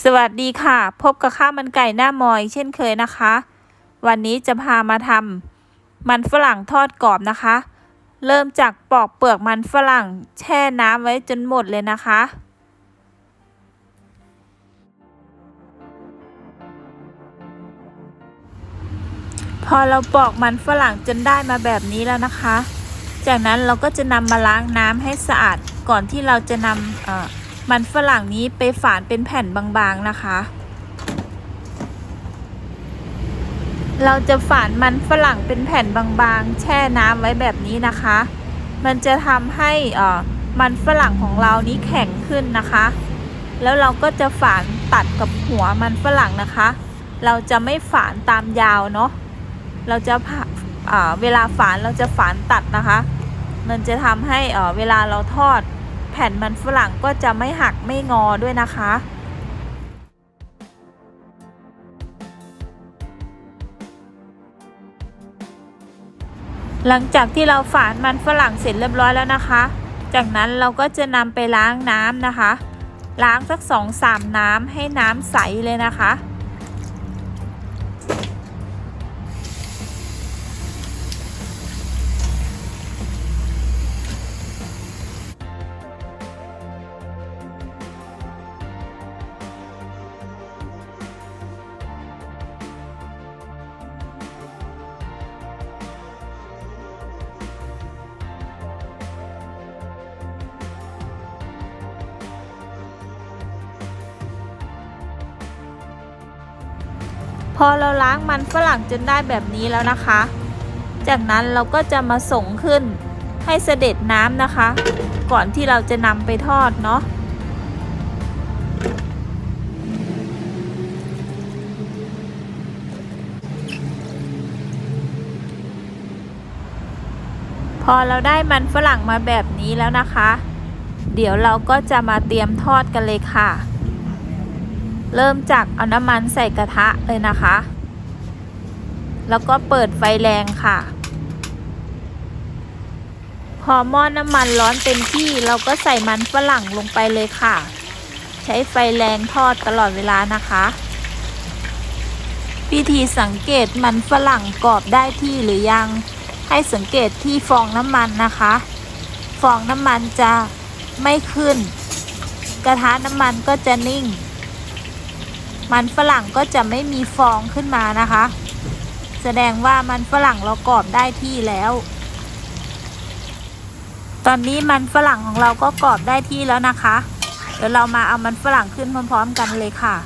สวัสดีค่ะ พบกับข้าวมันไก่หน้ามอยเช่นเคยนะคะ วันนี้จะพามาทำมันฝรั่งทอดกรอบนะคะ เริ่มจากปอกเปลือกมันฝรั่งแช่น้ำไว้จนหมดเลยนะคะ พอเราปอกมันฝรั่งจนได้มาแบบนี้แล้วนะคะ จากนั้นเราก็จะนำมาล้างน้ำให้สะอาดก่อนที่เราจะนำอ่อ มันฝรั่งนี้ไปฝานเป็นแผ่นบางๆนะคะ เราจะฝานมันฝรั่งเป็นแผ่นบางๆ แช่น้ำไว้แบบนี้นะคะ มันจะทำให้อ่อมันฝรั่งของเรานี้แข็งขึ้นนะคะ แล้วเราก็จะฝานตัดกับหัวมันฝรั่งนะคะ เราจะไม่ฝานตามยาวเนาะ เราจะผ่าอ่าเวลาฝานเราจะฝานตัดนะคะ มันจะทำให้อ่อเวลาเราทอด แผ่นมันฝรั่งก็จะไม่หักไม่งอด้วยนะคะหลังจากที่เราฝานมันฝรั่งเสร็จเรียบร้อยแล้วนะคะ จากนั้นเราก็จะนำไปล้างน้ำนะคะ ล้างสักสองสามน้ำให้น้ำใสเลยนะคะ พอเราล้างมันฝรั่งจนได้แบบนี้แล้วนะคะ จากนั้นเราก็จะมาส่งขึ้นให้เสด็จน้ำนะคะ ก่อนที่เราจะนำไปทอดเนาะพอเราได้มันฝรั่งมาแบบนี้แล้วนะคะ เดี๋ยวเราก็จะมาเตรียมทอดกันเลยค่ะ เริ่มจากเอาน้ำมันใส่กระทะเลยนะคะ แล้วก็เปิดไฟแรงค่ะ พอหม้อนน้ำมันร้อนเต็มที่เราก็ใส่มันฝรั่งลงไปเลยค่ะ ใช้ไฟแรงทอดตลอดเวลานะคะวิธีสังเกตมันฝรั่งกรอบได้ที่หรือยัง ให้สังเกตที่ฟองน้ำมันนะคะ ฟองน้ำมันจะไม่ขึ้น กระทะน้ำมันก็จะนิ่ง มันฝรั่งก็จะไม่มีฟองขึ้นมานะคะ แสดงว่ามันฝรั่งเรากรอบได้ที่แล้ว ตอนนี้มันฝรั่งของเราก็กรอบได้ที่แล้วนะคะ เดี๋ยวเรามาเอามันฝรั่งขึ้นพร้อม ๆ กันเลยค่ะ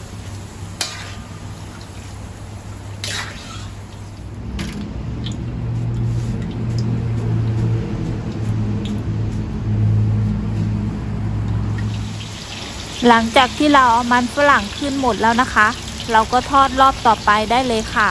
หลังจากที่เราเอามันฝรั่งขึ้นหมดแล้วนะคะ เราก็ทอดรอบต่อไปได้เลยค่ะ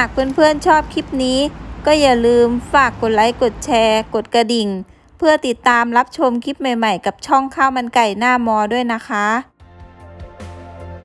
ากเพื่อนๆชอบคลิปนี้ ก็อย่าลืมฝากกดไลค์ กดแชร์ กดกระดิ่ง เพื่อติดตามรับชมคลิปใหม่ๆ กับช่องข้าวมันไก่หน้ามอด้วยนะคะ